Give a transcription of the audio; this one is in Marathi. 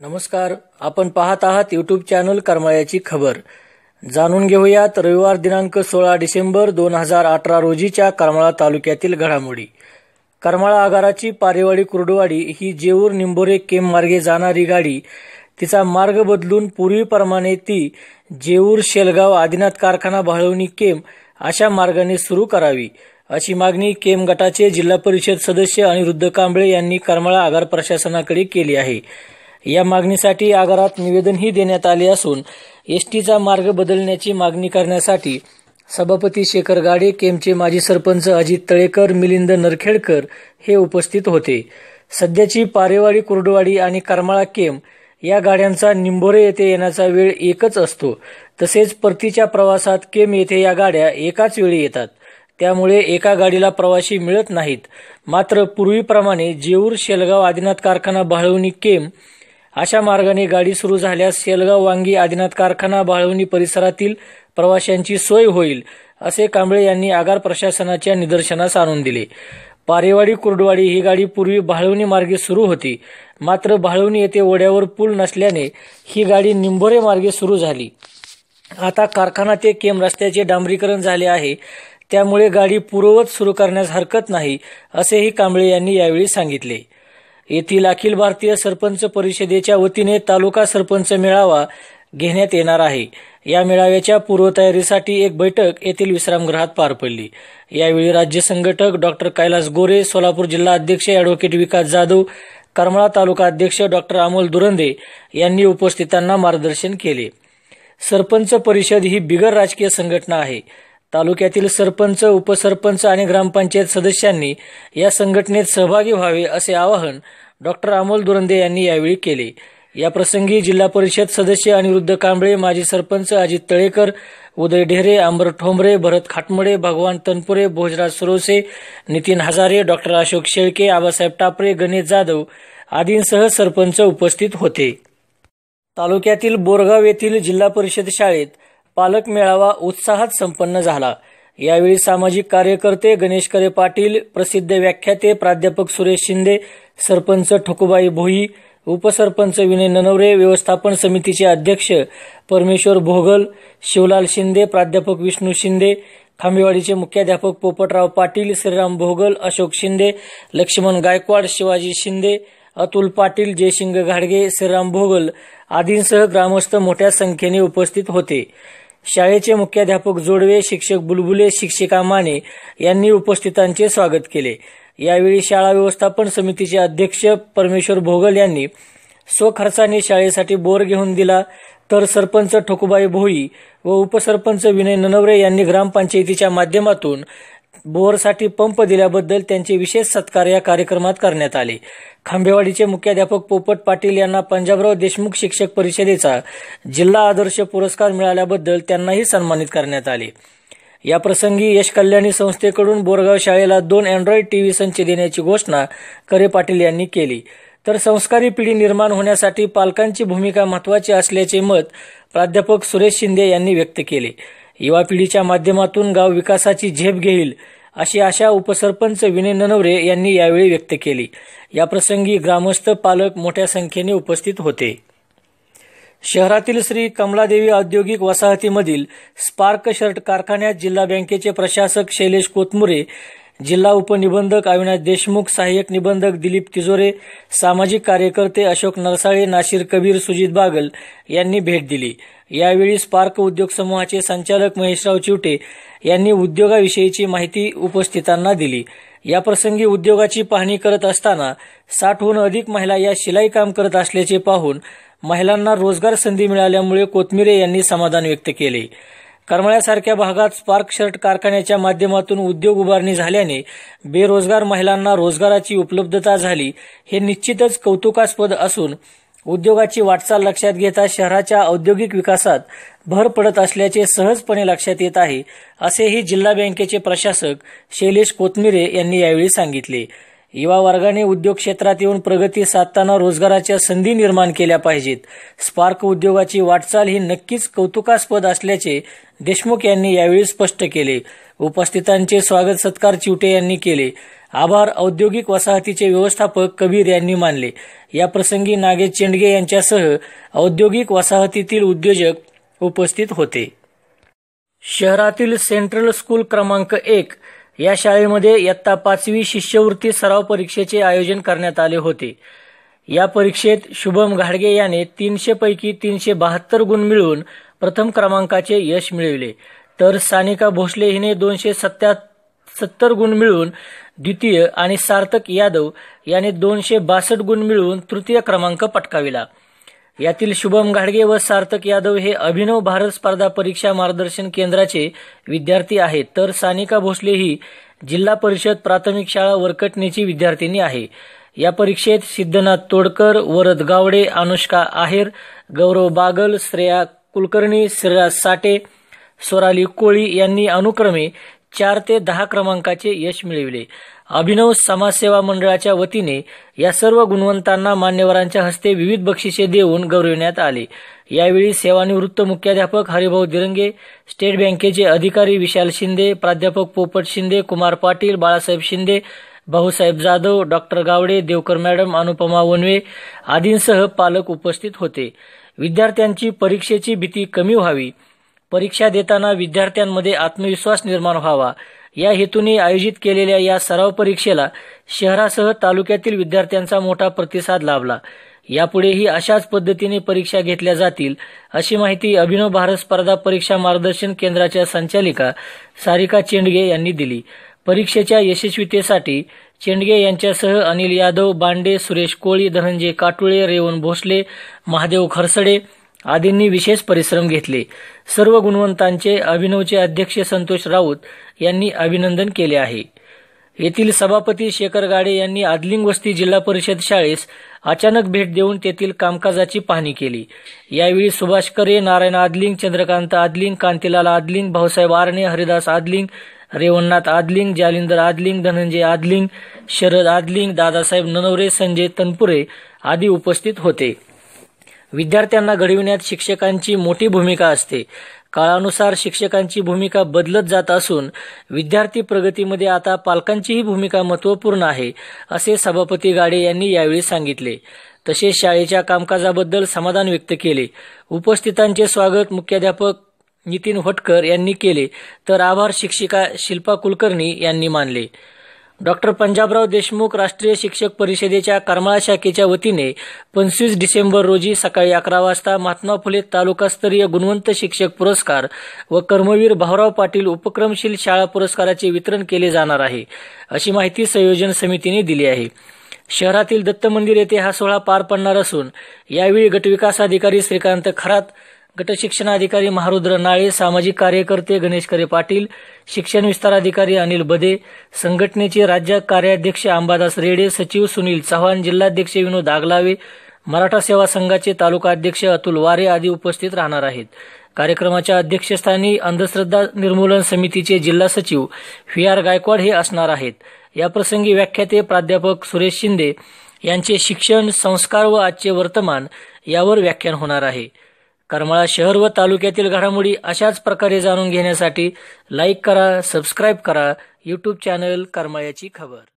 नमस्कार आपण पाहत आहात युट्यूब चॅनल करमाळ्याची खबर. जाणून घेऊयात रविवार दिनांक सोळा डिसेंबर दोन हजार अठरा रोजीच्या करमाळा तालुक्यातील घडामोडी. करमाळा आगाराची पारेवाडी कुर्डवाडी ही जेऊर निंबोरे केम मार्गे जाणारी गाडी तिचा मार्ग बदलून पूर्वीप्रमाणे ती जेऊर शेलगाव आदिनाथ कारखाना भाळवणी केम अशा मार्गाने सुरू करावी. अशी मागणी केम गटाचे जिल्हा परिषद सदस्य अनिरुद्ध कांबळे यांनी करमाळा आगार प्रशासनाकडे केली आहे. या मागणीसाठी आगारात निवेदनही देण्यात आले असून एसटीचा मार्ग बदलण्याची मागणी करण्यासाठी सभापती शेखर गाडे केमचे माजी सरपंच अजित तळेकर मिलिंद नरखेडकर हे उपस्थित होते. सध्याची पारेवाडी कुर्डवाडी आणि करमाळा केम या गाड्यांचा निंबोरे येथे येण्याचा वेळ एकच असतो. तसेच परतीच्या प्रवासात केम येथे या गाड्या एकाच वेळी येतात. त्यामुळे एका गाडीला प्रवासी मिळत नाहीत. मात्र पूर्वीप्रमाणे जेऊर शेलगाव आदिनाथ कारखाना बाळवणी केम अशा मार्गाने गाडी सुरू झाल्यास शेलगाव वांगी आदिनाथ कारखाना बाळवणी परिसरातील प्रवाशांची सोय होईल असे कांबळे यांनी आगार प्रशासनाच्या निदर्शनास आणून दिले. पारेवाडी कुर्डवाडी ही गाडी पूर्वी बाळवणी मार्गे सुरू होती. मात्र बाळवणी येथे ओढ्यावर पूल नसल्याने ही गाडी निंबोरे मार्गे सुरू झाली. आता कारखाना ते केम रस्त्याचे डांबरीकरण झाले आहे. त्यामुळे गाडी पूर्ववत सुरू करण्यास हरकत नाही असेही कांबळे यांनी यावेळी सांगितले. येथील अखिल भारतीय सरपंच परिषदेच्या वतीने तालुका सरपंच मेळावा घेण्यात येणार आहे. या मेळाव्याच्या पूर्वतयारीसाठी एक बैठक येथील विश्रामगृहात पार पडली. यावेळी राज्य संघटक डॉक्टर कैलास गोरे सोलापूर जिल्हा अध्यक्ष अॅडव्होकेट विकास जाधव करमाळा तालुका अध्यक्ष डॉक्टर अमोल दुरंदे यांनी उपस्थितांना मार्गदर्शन केले. सरपंच परिषद ही बिगर राजकीय संघटना आहे. तालुक्यातील सरपंच उपसरपंच आणि ग्रामपंचायत सदस्यांनी या संघटनेत सहभागी व्हावे असे आवाहन डॉक्टर अमोल दुरंदे यांनी यावेळी केले. या प्रसंगी जिल्हा परिषद सदस्य अनिरुद्ध कांबळे माजी सरपंच अजित तळेकर उदय ढेरे अंबर ठोंबरे भरत खाटमडे भगवान तनपुरे भोजराज सुरोसे नितीन हजारे डॉक्टर अशोक शेळके आबासाहेब टापरे गणेश जाधव आदींसह सरपंच उपस्थित होते. तालुक्यातील बोरगाव येथील जिल्हा परिषद शाळेत पालक मेळावा उत्साहात संपन्न झाला. यावेळी सामाजिक कार्यकर्ते गणेश करे पाटील प्रसिद्ध व्याख्याते प्राध्यापक सुरेश शिंदे सरपंच ठकुबाई भोई उपसरपंच विनय ननवरे व्यवस्थापन समितीचे अध्यक्ष परमेश्वर भोगल शिवलाल शिंदे प्राध्यापक विष्णू शिंदे खांबेवाडीचे मुख्याध्यापक पोपटराव पाटील श्रीराम भोगल अशोक शिंदे लक्ष्मण गायकवाड शिवाजी शिंदे अतुल पाटील जयसिंग घाडगे श्रीराम भोगल आदींसह ग्रामस्थ मोठ्या संख्येने उपस्थित होते. शाळेचे मुख्याध्यापक जोडवे शिक्षक बुलबुले शिक्षिका माने यांनी उपस्थितांचे स्वागत केले. यावेळी शाळा व्यवस्थापन समितीचे अध्यक्ष परमेश्वर भोगल यांनी स्वखर्चाने शाळेसाठी बोर घेऊन दिला तर सरपंच ठोकुबाई भोई व उपसरपंच विनय ननवरे यांनी ग्रामपंचायतीच्या माध्यमातून बोरसाठी पंप दिल्याबद्दल त्यांचे विशेष सत्कार या कार्यक्रमात करण्यात आले. खांबेवाडीचे मुख्याध्यापक पोपट पाटील यांना पंजाबराव देशमुख शिक्षक परिषदेचा जिल्हा आदर्श पुरस्कार मिळाल्याबद्दल त्यांनाही सन्मानित करण्यात आले. या प्रसंगी यश कल्याणी संस्थेकडून बोरगाव शाळेला दोन अँड्रॉइड टीव्ही संच देण्याची घोषणा करे पाटील यांनी केली. तर संस्कारी पिढी निर्माण होण्यासाठी पालकांची भूमिका महत्वाची असल्याचे मत प्राध्यापक सुरेश शिंदे यांनी व्यक्त केले. युवा पिढीच्या माध्यमातून गाव विकासाची झेप घेईल अशी आशा उपसरपंच विनय ननवरे यांनी यावेळी व्यक्त केली. या प्रसंगी ग्रामस्थ पालक मोठ्या संख्येने उपस्थित होते. शहरातील श्री कमलादेवी औद्योगिक वसाहतीमधील स्पार्क शर्ट कारखान्यात जिल्हा बँकेचे प्रशासक शैलेश कोतमुरे जिल्हा उपनिबंधक अविनाश देशमुख सहाय्यक निबंधक दिलीप तिजोरे सामाजिक कार्यकर्ते अशोक नरसाळे नाशिर कबीर सुजित बागल यांनी भेट दिली. यावेळी स्पार्क उद्योग समूहाचे संचालक महेशराव चिवटे यांनी उद्योगाविषयीची माहिती उपस्थितांना दिली. या प्रसंगी उद्योगाची पाहणी करत असताना साठहून अधिक महिला या शिलाई काम करत असल्याचे पाहून महिलांना रोजगार संधी मिळाल्यामुळे कोथमिरे यांनी समाधान व्यक्त केले. करमळ्यासारख्या भागात स्पार्क शर्ट कारखान्याच्या माध्यमातून उद्योग उभारणी झाल्याने बेरोजगार महिलांना रोजगाराची उपलब्धता झाली. हे निश्चितच कौतुकास्पद असून उद्योगाची वाटचाल लक्षात घेता शहराच्या औद्योगिक विकासात भर पडत असल्याचे सहजपणे लक्षात येत आहे असेही जिल्हा बँकेचे प्रशासक शैलेश कोथमिरे यांनी यावेळी सांगितले. युवा वर्गाने उद्योग क्षेत्रात येऊन प्रगती साधताना रोजगाराच्या संधी निर्माण केल्या पाहिजेत. स्पार्क उद्योगाची वाटचाल ही नक्कीच कौतुकास्पद असल्याचे देशमुख यांनी यावेळी स्पष्ट केले. उपस्थितांचे स्वागत सत्कार चिवटे यांनी केले. आभार औद्योगिक वसाहतीचे व्यवस्थापक कबीर यांनी मानले. या प्रसंगी नागेश चेंडगे यांच्यासह औद्योगिक वसाहतीतील उद्योजक उपस्थित होते. शहरातील सेंट्रल स्कूल क्रमांक एक या शाळेमध्ये इयत्ता पाचवी शिष्यवृत्ती सराव परीक्षेचे आयोजन करण्यात आले होते. या परीक्षेत शुभम घाडगे याने तीनशे पैकी तीनशे बहात्तर गुण मिळवून प्रथम क्रमांकाचे यश मिळविले. तर सानिका भोसले हिने दोनशे सत्या सत्तर गुण मिळवून द्वितीय आणि सार्थक यादव याने दोनशे बासष्ट गुण मिळवून तृतीय क्रमांक पटकाविला. यातील शुभम घाडगे व सार्थक यादव हे अभिनव भारत स्पर्धा परीक्षा मार्गदर्शन केंद्राचे विद्यार्थी आहेत. तर सानिका भोसले ही जिल्हा परिषद प्राथमिक शाळा वरकटणीची विद्यार्थिनी आहे. या परीक्षेत सिद्धनाथ तोडकर वरद गावडे अनुष्का आहेर गौरव बागल श्रेया कुलकर्णी श्रीराज साठे स्वराली कोळी यांनी अनुक्रमे चार ते दहा क्रमांकाचे यश मिळविले. अभिनव समाजसेवा मंडळाच्या वतीने या सर्व गुणवंतांना मान्यवरांच्या हस्ते विविध बक्षिसे देऊन गौरविण्यात आले. यावेळी सेवानिवृत्त मुख्याध्यापक हरिभाऊ दिरंगे स्टेट बँकेचे अधिकारी विशाल शिंदे प्राध्यापक पोपट शिंदे कुमार पाटील बाळासाहेब शिंदे भाऊसाहेब जाधव डॉक्टर गावडे देवकर मॅडम अनुपमा वनवे आदींसह पालक उपस्थित होते. विद्यार्थ्यांची परीक्षेची भीती कमी व्हावी. परीक्षा देताना विद्यार्थ्यांमध्ये आत्मविश्वास निर्माण व्हावा. या हेतूने आयोजित केलेल्या या सराव परीक्षेला शहरासह तालुक्यातील विद्यार्थ्यांचा मोठा प्रतिसाद लाभला. यापुढेही अशाच पद्धतीने परीक्षा घेतल्या जातील अशी माहिती अभिनव भारत स्पर्धा परीक्षा मार्गदर्शन केंद्राच्या संचालिका सारिका चेंडगे यांनी दिली. परीक्षेच्या यशस्वीतेसाठी चेंडगे यांच्यासह अनिल यादव बांडे सुरेश कोळी धनंजय काटुळे रेवण भोसले महादेव खरसडे आदींनी विशेष परिश्रम घेतले. सर्व गुणवंतांचे अभिनवचे अध्यक्ष संतोष राऊत यांनी अभिनंदन केले आहे. येथील सभापती शेखर गाडे यांनी आदलिंग वस्ती जिल्हा परिषद शाळेस अचानक भेट देऊन तेथील कामकाजाची पाहणी केली. यावेळी सुभाष करे नारायण आदलिंग चंद्रकांत आदलिंग कांतीलाल आदलिंग भाऊसाहेब आरणे हरिदास आदलिंग रेवणनाथ आदलिंग जालिंदर आदलिंग धनंजय आदलिंग शरद आदलिंग दादासाहेब ननवरे संजय तनपुरे आदी उपस्थित होते. विद्यार्थ्यांना घडविण्यात शिक्षकांची मोठी भूमिका असते. काळानुसार शिक्षकांची भूमिका बदलत जात असून विद्यार्थी प्रगतीमध्ये आता पालकांचीही भूमिका महत्त्वपूर्ण आहे असे सभापती गाडे यांनी यावेळी सांगितले. तसेच शाळेच्या कामकाजाबद्दल समाधान व्यक्त केले. उपस्थितांचे स्वागत मुख्याध्यापक नितीन होटकर यांनी केले. तर आभार शिक्षिका शिल्पा कुलकर्णी यांनी मानले. डॉक्टर पंजाबराव देशमुख राष्ट्रीय शिक्षक परिषदेच्या करमाळा शाखेच्या वतीने पंचवीस डिसेंबर रोजी सकाळी अकरा वाजता महात्मा फुले तालुकास्तरीय गुणवंत शिक्षक पुरस्कार व कर्मवीर भाऊराव पाटील उपक्रमशील शाळा पुरस्काराचे वितरण केले जाणार आहे अशी माहिती संयोजन समितीने दिली आहे. शहरातील दत्त मंदिर येथे हा सोहळा पार पडणार असून यावेळी गटविकास अधिकारी श्रीकांत खरात गट शिक्षणाधिकारी महारुद्र नाळे सामाजिक कार्यकर्ते गणेश करे पाटील शिक्षण विस्तार अधिकारी अनिल बदे संघटनेचे राज्य कार्याध्यक्ष अंबादास रेडे सचिव सुनील चव्हाण जिल्हाध्यक्ष विनोद आगलावे मराठा सेवा संघाचे तालुका अध्यक्ष अतुल वारे आदी उपस्थित राहणार आहेत. कार्यक्रमाच्या अध्यक्षस्थानी अंधश्रद्धा निर्मूलन समितीचे जिल्हा सचिव व्ही आर गायकवाड हे असणार आहेत. याप्रसंगी व्याख्याते प्राध्यापक सुरेश शिंदे यांचे शिक्षण संस्कार व आजचे वर्तमान यावर व्याख्यान होणार आहे. करमाळा शहर व तालुक्यातील घडामोडी अशाच प्रकारे जाणून घेण्यासाठी लाईक करा सबस्क्राईब करा. यूट्यूब चॅनल करमाळ्याची खबर.